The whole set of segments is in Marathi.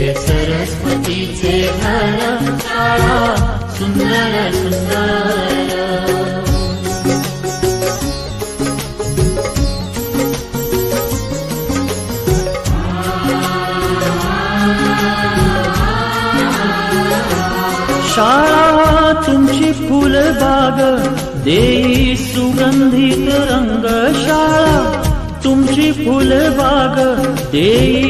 हे सरस्वतीचे घर सुंदर सुंदर. शाळा तुमची फुलबाग देई सुगंधित रंग शाळा तुमची फुलबाग देई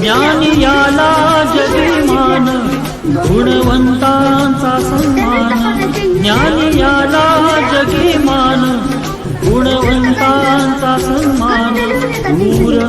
ज्ञानी याला जगमान गुणवंतांचा सन्मान. ज्ञानी याला जगमान गुणवंतांचा सन्मान. दूर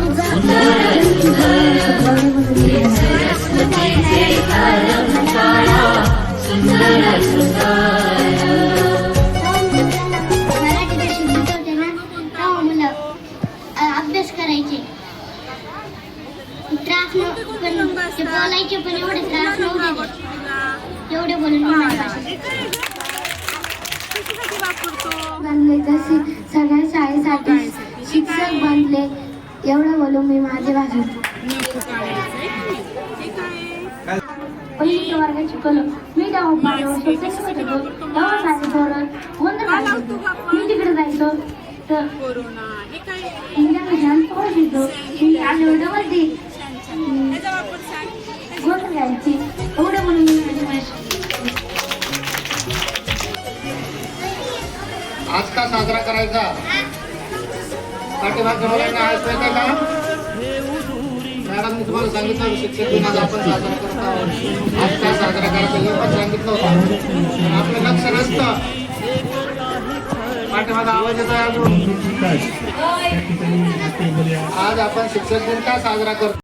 ते बोलायचे पण एवढे त्रास नव्हते. एवढे बोलून बनले तसे सगळ्या शाळेसाठी शिक्षक बनले एवढं बोलून मी माझी भाषा पहिली वर्गात शिकवलं मी तेव्हा होतो तेव्हा माझे पोरं गोंधळ घालायचे. मी तिकडे जायचो. तर मी त्यांना शांत बसायचो मी आले डबलती एवढं म्हणून माझी आज का साजरा करायचा? पाठीमागच्या मुलांना आज माहिती का? मॅडम मी तुम्हाला सांगितलं शिक्षक दिन आज आपण साजरा करत. आहोत आज का साजरा करायचा हे पण सांगितलं होतं. आपलं लक्ष नसतं. पाठीमागा आवाज येतोय अजून. आज आपण शिक्षक दिन का साजरा करतो?